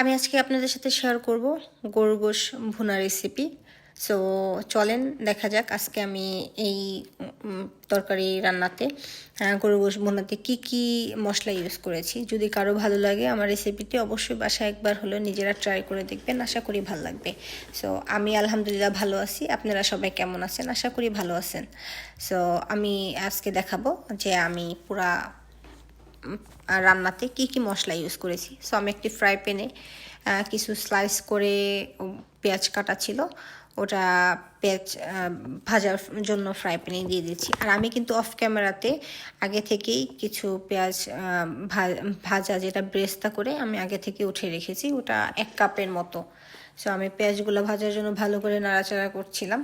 আমি আজকে আপনাদের সাথে শেয়ার করব গরুর গোশ ভুনা রেসিপি সো চলেন, দেখা যাক আজকে আমি এই তরকারি রান্নাতে গরুর গোশ ভুনাতে কি কি মশলা ইউজ করেছি। যদি কারও ভালো লাগে আমার রেসিপিটি অবশ্যই বাসায় একবার হলো নিজেরা ট্রাই করে দেখবেন, আশা করি ভালো লাগবে। সো আমি আলহামদুলিল্লাহ ভালো আছি। আপনারা সবাই কেমন আছেন? আশা করি ভালো আছেন। সো আমি আজকে দেখাবো যে আমি পুরা রান্নাতে কি কি মশলা ইউজ করেছি। সো আমি একটি ফ্রাই প্যানে কিছু স্লাইস করে পেঁয়াজ কাটা ছিল। ওটা পেঁয়াজ ভাজার জন্য ফ্রাই প্যানে দিয়ে দিচ্ছি আর আমি কিন্তু অফ ক্যামেরাতে আগে থেকেই কিছু পেঁয়াজ ভাজা যেটা ব্রেস্তা করে আমি আগে থেকে উঠে রেখেছি। ওটা এক কাপের মতো। সো আমি পেঁয়াজগুলো ভাজার জন্য ভালো করে নাড়াচাড়া করছিলাম।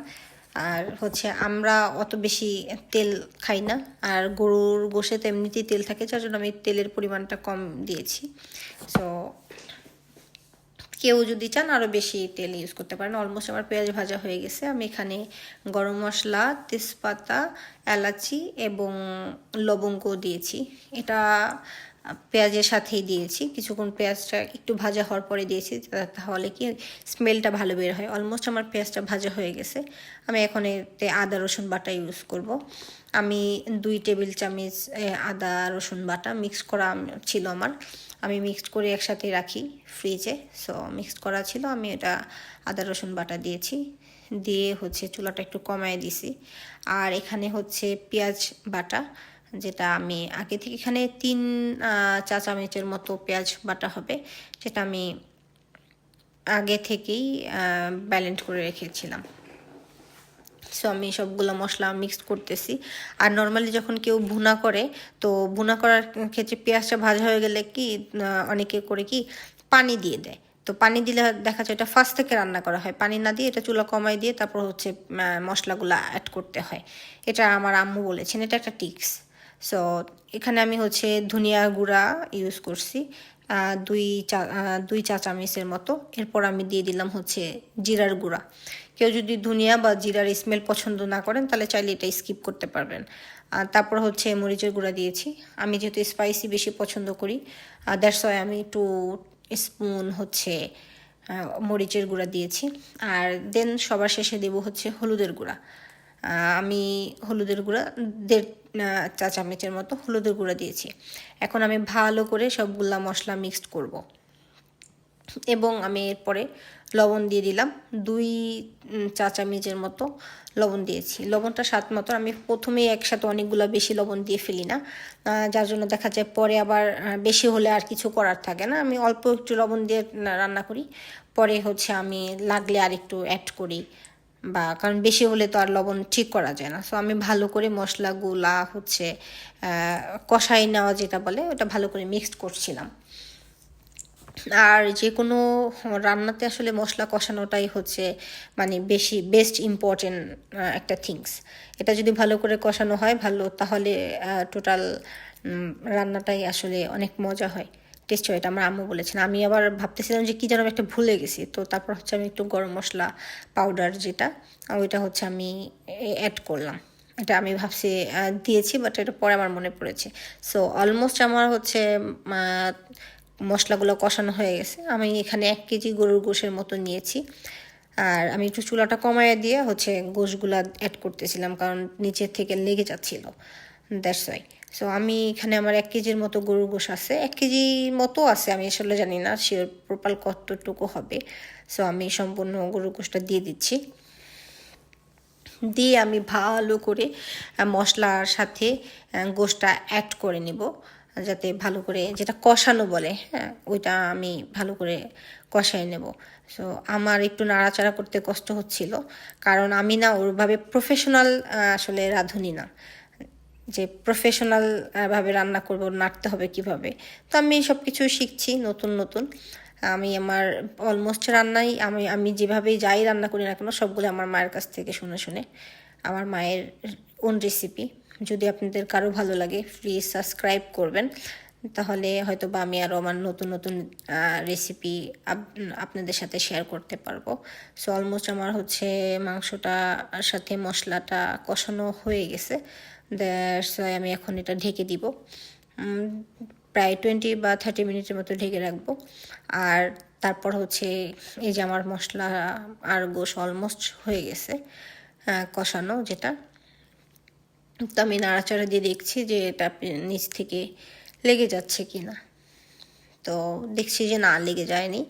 আর হচ্ছে আমরা অত বেশি তেল খাই না। আর গরুর গোশে তো এমনিতেই তেল থাকে, যার জন্য আমি তেলের পরিমাণটা কম দিয়েছি। সো কেউ যদি চান আরও বেশি তেল ইউজ করতে পারেন। অলমোস্ট আমার পেঁয়াজ ভাজা হয়ে গেছে। আমি এখানে গরম মশলা, তেজপাতা, এলাচি এবং লবঙ্গ দিয়েছি। এটা পেঁয়াজের সাথেই দিয়েছি। কিছুক্ষণ পেঁয়াজটা একটু ভাজা হওয়ার পরে দিয়েছি তাহলে কি স্মেলটা ভালো বের হয়। অলমোস্ট আমার পেঁয়াজটা ভাজা হয়ে গেছে। আমি এখন এতে আদা, রসুন বাটা ইউজ করব। আমি দুই টেবিল চামচ আদা, রসুন বাটা মিক্স করা ছিল আমার। আমি মিক্সড করে একসাথে রাখি ফ্রিজে সো মিক্সড করা ছিল। আমি এটা আদা, রসুন বাটা দিয়েছি। দিয়ে হচ্ছে চুলাটা একটু কমায় দিছি। আর এখানে হচ্ছে পেঁয়াজ বাটা। যেটা আমি আগে থেকে এখানে তিন চা চামচের মতো পেঁয়াজ বাটা হবে, যেটা আমি আগে থেকেই ব্যালেন্স করে রেখেছিলাম। সো আমি সবগুলো মশলা মিক্স করতেছি। আর নর্মালি যখন কেউ ভুনা করে, তো ভুনা করার ক্ষেত্রে পেঁয়াজটা ভাজা হয়ে গেলে কি অনেকে করে কি, পানি দিয়ে দেয়। তো পানি দিলে দেখা যায় এটা ফার্স্ট থেকে রান্না করা হয়। পানি না দিয়ে এটা চুলা কমাই দিয়ে তারপর হচ্ছে মশলাগুলো অ্যাড করতে হয়। এটা আমার আম্মু বলেছেন, এটা একটা টিক্স সো এখানে আমি হচ্ছে ধনিয়া গুঁড়া ইউজ করছি দুই চা দুই চা চামচের মতো। এরপর আমি দিয়ে দিলাম হচ্ছে জিরার গুঁড়া। কেউ যদি ধনিয়া বা জিরার স্মেল পছন্দ না করেন, তাহলে চাইলে এটা স্কিপ করতে পারবেন। তারপর হচ্ছে মরিচের গুঁড়া দিয়েছি। আমি যেহেতু স্পাইসি বেশি পছন্দ করি দ্যাটস ওয়াই আমি একটু স্পুন হচ্ছে মরিচের গুঁড়া দিয়েছি। আর দেন সবার শেষে দেবো হচ্ছে হলুদের গুঁড়া। আমি হলুদের গুঁড়া দেড় চা চামচের মতো হলুদের গুঁড়া দিয়েছি। এখন আমি ভালো করে সবগুলা মশলা মিক্সড করব। এবং আমি এরপরে লবণ দিয়ে দিলাম। দুই চা চামচের মতো লবণ দিয়েছি। লবণটা স্বাদ মতো আমি প্রথমেই একসাথে অনেকগুলো বেশি লবণ দিয়ে ফেলি না। যার জন্য দেখা যায় পরে আবার বেশি হলে আর কিছু করার থাকে না। আমি অল্প একটু লবণ দিয়ে রান্না করি। পরে হচ্ছে আমি লাগলে আর একটু অ্যাড করি। বা, কারণ বেশি হলে তো আর লবণ ঠিক করা যায় না। সো আমি ভালো করে মশলা মশলাগুলা হচ্ছে কষাই নেওয়া যেটা বলে, ওটা ভালো করে মিক্সড করছিলাম। আর যে কোনো রান্নাতে আসলে মশলা কষানোটাই হচ্ছে মানে বেশি বেস্ট ইম্পর্টেন্ট একটা থিংস এটা যদি ভালো করে কষানো হয়, ভালো, তাহলে টোটাল রান্নাটাই আসলে অনেক মজা হয়। টেস্ট হয়, এটা আমার আম্মু বলেছেন। আমি আবার ভাবতেছিলাম যে কী যেন আমি একটা ভুলে গেছি। তো তারপর হচ্ছে আমি একটু গরম মশলা পাউডার যেটা ওইটা হচ্ছে আমি অ্যাড করলাম। এটা আমি ভাবছি দিয়েছি বাট এটা পরে আমার মনে পড়েছে। সো অলমোস্ট আমার হচ্ছে মশলাগুলো কষানো হয়ে গেছে। আমি এখানে এক কেজি গরুর গোশের মতো নিয়েছি। আর আমি একটু চুলাটা কমায় দিয়ে হচ্ছে গোশগুলা অ্যাড করতেছিলাম, কারণ নিচের থেকে লেগে যাচ্ছিল। দ্যাটস ওয়াই সো আমি এখানে আমার এক কেজির মতো গরুর গোশ আছে। এক কেজির মতো আছে, আমি আসলে জানি না শিওর প্রপাল কতটুকু হবে। সো আমি সম্পূর্ণ গরুর গোশটা দিয়ে দিচ্ছি। দিয়ে আমি ভালো করে মশলার সাথে গোশটা অ্যাড করে নিব, যাতে ভালো করে যেটা কষানো বলে হ্যাঁ ওইটা আমি ভালো করে কষায় নেব। সো আমার একটু নাড়াচাড়া করতে কষ্ট হচ্ছিল, কারণ আমি না ওরভাবে প্রফেশনাল আসলে রাঁধুনি না। যে প্রফেশনাল ভাবে রান্না করব, নাড়তে হবে কীভাবে। তো আমি সব কিছু শিখছি নতুন নতুন। আমি আমার অলমোস্ট রান্নাই, আমি আমি যেভাবেই যাই রান্না করি না কেন, সবগুলো আমার মায়ের কাছ থেকে শুনে শুনে। আমার মায়ের ওন রেসিপি যদি আপনাদের কারও ভালো লাগে প্লিজ সাবস্ক্রাইব করবেন। তাহলে হয়তো বা আমি আরও আমার নতুন নতুন রেসিপি আপনাদের সাথে শেয়ার করতে পারব। সো অলমোস্ট আমার হচ্ছে মাংসটার সাথে মশলাটা কষানো হয়ে গেছে। দ্যাটস আমি এখন এটা ঢেকে দিব। প্রায় টোয়েন্টি বা থার্টি মিনিটের মতো ঢেকে রাখব। আর তারপর হচ্ছে এই যে আমার মশলা আর গোশ অলমোস্ট হয়ে গেছে কষানো যেটা। তো আমি নাড়াচাড়া দিয়ে দেখছি যে এটা নিচ থেকে লেগে যাচ্ছে কি না তো দেখছি যে না, লেগে যায়নি।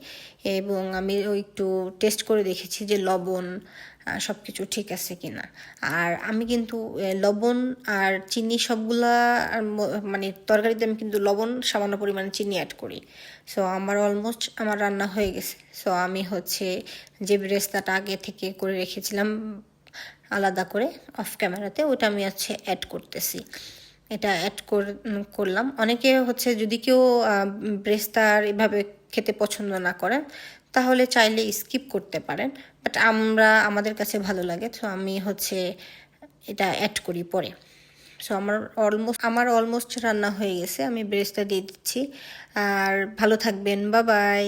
এবং আমি ওই একটু টেস্ট করে দেখেছি যে লবণ সব কিছু ঠিক আছে কি না আর আমি কিন্তু লবণ আর চিনি সবগুলা মানে তরকারিতে আমি কিন্তু লবণ, সামান্য পরিমাণে চিনি অ্যাড করি। সো আমার অলমোস্ট আমার রান্না হয়ে গেছে। সো আমি হচ্ছে যে রেস্তাটা আগে থেকে করে রেখেছিলাম, আলাদা করে অফ ক্যামেরাতে ওটা আমি হচ্ছে অ্যাড করতেছি। এটা অ্যাড করলাম। অনেকে হচ্ছে যদি কেউ ব্রেস্তার এভাবে খেতে পছন্দ না করেন তাহলে চাইলে স্কিপ করতে পারেন। বাট আমরা, আমাদের কাছে ভালো লাগে, তো আমি হচ্ছে এটা অ্যাড করি পরে। সো আমার অলমোস্ট আমার অলমোস্ট রান্না হয়ে গেছে, আমি ব্রেস্তা দিয়ে দিচ্ছি। আর ভালো থাকবেন বা বাই